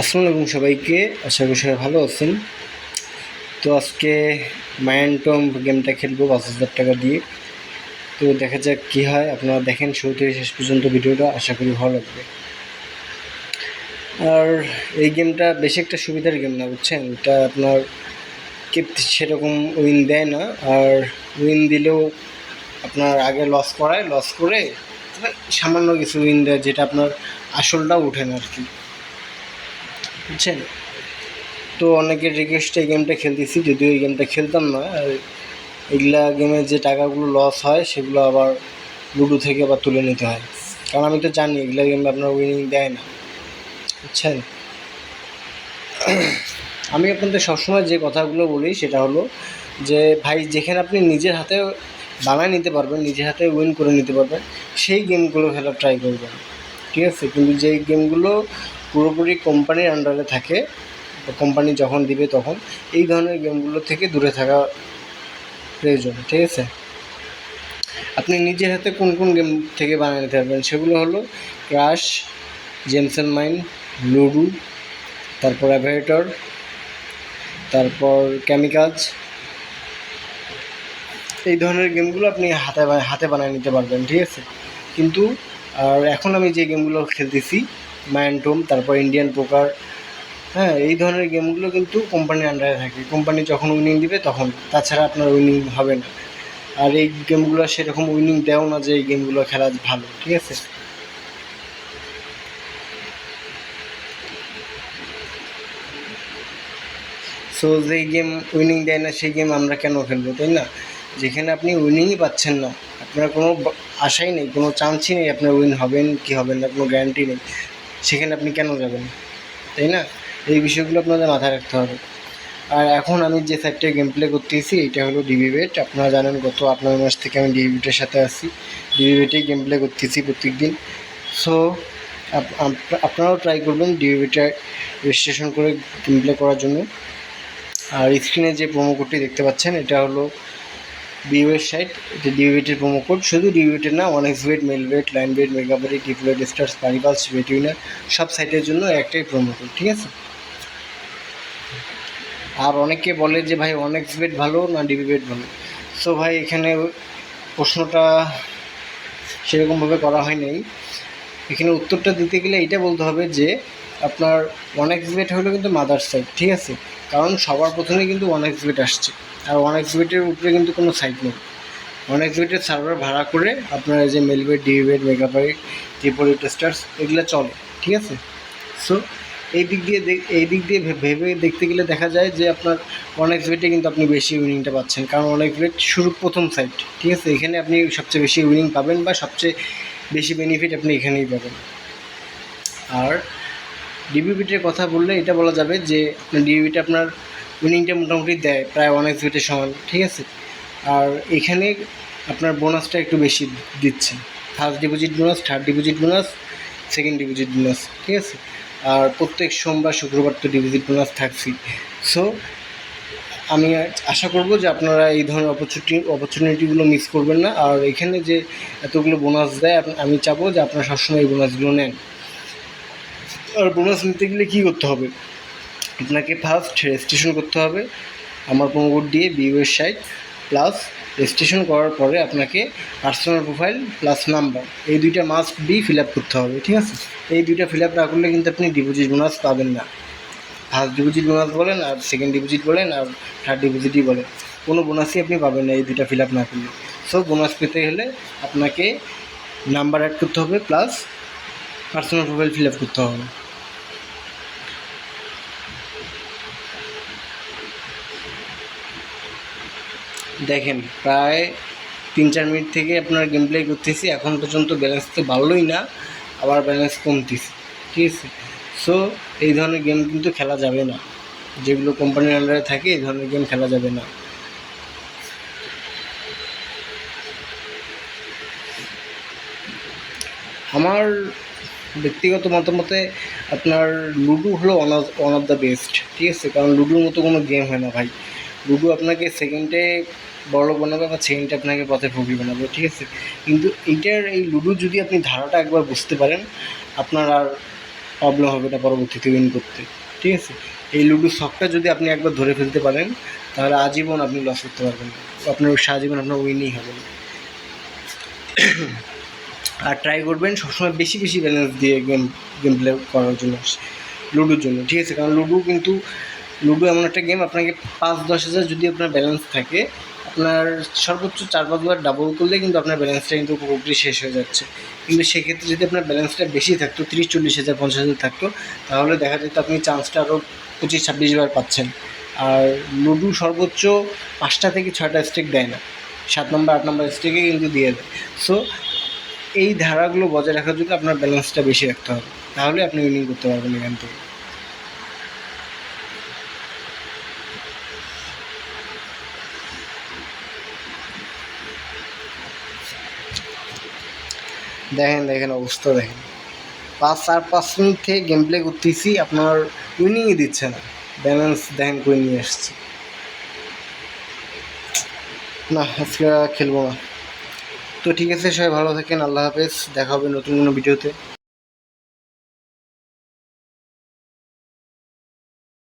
আসসালামু সবাইকে। আশা করি সবাই ভালো আছেন। তো আজকে মায়ান্টম গেমটা খেলব পাঁচ হাজার টাকা দিয়ে। তো দেখা যাক কী হয়। আপনারা দেখেন শুরু থেকে শেষ পর্যন্ত ভিডিওটা, আশা করি ভালো লাগবে। আর এই গেমটা বেশি একটা সুবিধার গেম না, বুঝছেন? এটা আপনার সেরকম উইন দেয় না। আর উইন দিলেও আপনার আগে লস করায় লস করে সামান্য কিছু উইন দেয়, যেটা আপনার আসলটাও ওঠে না আর কি। বুঝছেন? তো অনেকের রিকোয়েস্টে এই গেমটা খেলতেছি, যদিও এই গেমটা খেলতাম না। এগুলা গেমের যে টাকাগুলো লস হয়, সেগুলো আবার লুডো থেকে আবার তুলে নিতে হয়। কারণ আমি তো জানি এগুলা গেমে আপনার উইনিং দেয় না। বুঝছেন? আমি আপনাদের সবসময় যে কথাগুলো বলি, সেটা হলো যে, ভাই, যেখানে আপনি নিজের হাতে বানায় নিতে পারবেন, নিজের হাতে উইন করে নিতে পারবেন, সেই গেমগুলো খেলার ট্রাই করবেন। ঠিক আছে? কিন্তু যেই গেমগুলো পুরোপুরি কোম্পানির আন্ডারে থাকে। কোম্পানি যখন দিবে তখন এই ধরনের গেমগুলো থেকে দূরে থাকা প্রয়োজন, ঠিক আছে? আপনি নিজের হাতে কোন কোন গেম থেকে বানিয়ে নিতে পারবেন? সেগুলো হলো ক্রাশ জেমসন মাইন্ড লুডু তারপর অ্যাভারেটর তারপর কেমিকাজ এই ধরনের গেমগুলো আপনি হাতে হাতে বানিয়ে নিতে পারবেন, ঠিক আছে? কিন্তু, আর এখন আমি যে গেমগুলো খেলতেছি মায়ান্টোম তারপর ইন্ডিয়ান পোকার হ্যাঁ এই ধরনের গেমগুলো কিন্তু কোম্পানির আন্ডারে থাকে। কোম্পানি যখন উইনিং দিবে, তখন। তাছাড়া আপনার উইনিং হবে না। আর এই গেমগুলো সেরকম উইনিং দেও না যে এই গেমগুলো খেলা ভালো, ঠিক আছে? সো যেই গেম উইনিং দেয় না, সেই গেম আমরা কেন খেলব, তাই না? যেখানে আপনি উইনিংই পাচ্ছেন না। আপনার কোনো আশাই নেই, কোনো চান্সই নেই আপনার উইন হবেন, কি হবেন না, কোনো গ্যারান্টি নেই। সেখানে আপনি কেন যাবেন? তাই না? এই বিষয়গুলো আপনাদের মাথায় রাখতে হবে। আর এখন আমি যে সাইটটায় গেম প্লে করতেছি, এটা হলো ডিবিবেট আপনারা জানেন গত আপনার মাস থেকে আমি ডিবিবেটের সাথে আছি। ডিবিবেটেই গেম প্লে করতেছি প্রত্যেক দিন সো আপনারাও ট্রাই করবেন ডিবিবেটে রেজিস্ট্রেশন করে গেম প্লে করার জন্য। আর স্ক্রিনে যে প্রোমো কোডটি দেখতে পাচ্ছেন, এটা হলো বিওয়ের সাইট এটা ডিউবেটের প্রোমো কোড শুধু ডিউবেটের না one x bet Melbet Linebet Megapari triple stars Paripulse Betwinner সব সাইটের জন্য একটাই প্রোমো কোড ঠিক আছে? আর অনেকে বলে যে ভাই এক্স বেট ভালো না ডিবি বেট ভালো? সো ভাই, এখানে প্রশ্নটা সেরকমভাবে করা হয় নাই এখানে উত্তরটা দিতে গেলে এটা বলতে হবে যে, আপনার এক্স বেট হলো কিন্তু মাদার সাইট ঠিক আছে? কারণ সবার প্রথমে কিন্তু ওয়ান এক্স বেট আসছে। আর ওয়ান এক্স বেটের উপরে কিন্তু কোনো সাইট নেই। ওয়ান এক্স বেটের সার্ভার ভাড়া করে আপনার এই যে Melbet DBbet Megapari triple stars এগুলো চলে, ঠিক আছে? সো এই দিক দিয়ে এই দিক দিয়ে ভেবে দেখতে গেলে দেখা যায় যে আপনার ওয়ান এক্স বেটে কিন্তু আপনি বেশি উইনিংটা পাচ্ছেন। কারণ ওয়ান এক্স শুরু প্রথম সাইট ঠিক আছে? এখানে আপনি সবচেয়ে বেশি উইনিং পাবেন বা সবচেয়ে বেশি বেনিফিট আপনি এখানেই পাবেন। আর ডিবিবিটের কথা বললে এটা বলা যাবে যে ডিবিবিটা আপনার উইনিংটা মোটামুটি দেয়, প্রায় ওয়ান এক্স বিটের সমান, ঠিক আছে? আর এখানে আপনার বোনাসটা একটু বেশি দিচ্ছে। First deposit bonus third deposit bonus second deposit bonus ঠিক আছে? আর প্রত্যেক সোমবার, শুক্রবার তো ডিপোজিট বোনাস থাকছি সো আমি আশা করব যে আপনারা এই ধরনের অপরচুনিটি অপরচুনিটিগুলো মিস করবেন না। আর এখানে যে এতগুলো বোনাস দেয়, আমি চাবো যে আপনারা সবসময় এই বোনাসগুলো নেন। আর বোনাস নিতে গেলে কী করতে হবে? আপনাকে ফার্স্ট রেজিস্ট্রেশন করতে হবে, আমার প্রোমো কোড দিয়ে বিওয়ের সাইট প্লাস রেজিস্ট্রেশন করার পরে আপনাকে পার্সোনাল প্রোফাইল প্লাস নাম্বার এই দুইটা মাস্ট বি ফিল আপ করতে হবে, ঠিক আছে? এই দুইটা ফিল আপ না করলে কিন্তু আপনি ডিপোজিট বোনাস পাবেন না। ফার্স্ট ডিপোজিট বোনাস বলেন আর সেকেন্ড ডিপোজিট বলেন আর থার্ড ডিপোজিটই বলেন, কোনো বোনাসই আপনি পাবেন না এই দুইটা ফিল আপ না করলে। সো বোনাস পেতে হলে আপনাকে নাম্বার অ্যাড করতে হবে plus personal profile fill up করতে হবে। দেখেন, প্রায় তিন চার মিনিট থেকে আপনার গেম প্লে করতেছি, এখন পর্যন্ত ব্যালেন্স তো বাড়লোই না, আবার ব্যালেন্স কমতেছে, ঠিক আছে? সো এই ধরনের গেম কিন্তু খেলা যাবে না। যেগুলো কোম্পানির আন্ডারে থাকে, এই ধরনের গেম খেলা যাবে না। আমার ব্যক্তিগত মতামতে আপনার লুডো হলো one of one of the best ঠিক আছে? কারণ লুডোর মতো কোনো গেম হয় না ভাই। লুডো আপনাকে সেকেন্ডে বড় বানাবে বা সেকেন্ডে আপনাকে পথে ভুগি বানাবে, ঠিক আছে? কিন্তু এইটার এই লুডো যদি আপনি ধারাটা একবার বুঝতে পারেন, আপনার আর প্রবলেম হবে এটা পরবর্তীতে উইন করতে, ঠিক আছে? এই লুডো শখটা যদি আপনি একবার ধরে ফেলতে পারেন, তাহলে আজীবন আপনি লস করতে পারবেন। আপনার সারাজীবন আপনার উইনই হবে। আর ট্রাই করবেন, সবসময় বেশি বেশি ব্যালেন্স দিয়ে গেম গেম প্লে করার জন্য, লুডোর জন্য। ঠিক আছে, কারণ লুডো কিন্তু, লুডো এমন একটা গেম আপনাকে পাঁচ দশ হাজার যদি আপনার ব্যালেন্স থাকে, আপনার সর্বোচ্চ চার পাঁচবার ডাবল করলে কিন্তু আপনার ব্যালেন্সটা কিন্তু পুরোপুরি শেষ হয়ে যাচ্ছে। কিন্তু সেক্ষেত্রে যদি আপনার ব্যালেন্সটা বেশি থাকতো, তিরিশ, চল্লিশ হাজার, পঞ্চাশ হাজার থাকতো, তাহলে দেখা যেত আপনি চান্সটা আরও পঁচিশ, ছাব্বিশ বার পাচ্ছেন। আর লুডো সর্বোচ্চ পাঁচটা থেকে ছয়টা স্টেক দেয় না। সাত নম্বর আট নম্বর স্টেকে কিন্তু দিয়ে দেয়। সো এই ধারাগুলো বজায় রাখার জন্য আপনার ব্যালেন্সটা বেশি রাখতে হবে। তাহলে আপনি উইনিং করতে পারবেন এখান থেকে। দেখেন দেখেন অবস্থা, দেখেন। পাঁচ চার পাঁচ মিনিট থেকে গেম প্লে করতেছি, আপনার উইনিংই দিচ্ছে না। ব্যালেন্স দেখেন করে নিয়ে আসছে। না, আজকে খেলব না। তো ঠিক আছে সবাই ভালো থাকেন আল্লাহ হাফেজ দেখা হবে নতুন কোনো ভিডিওতে।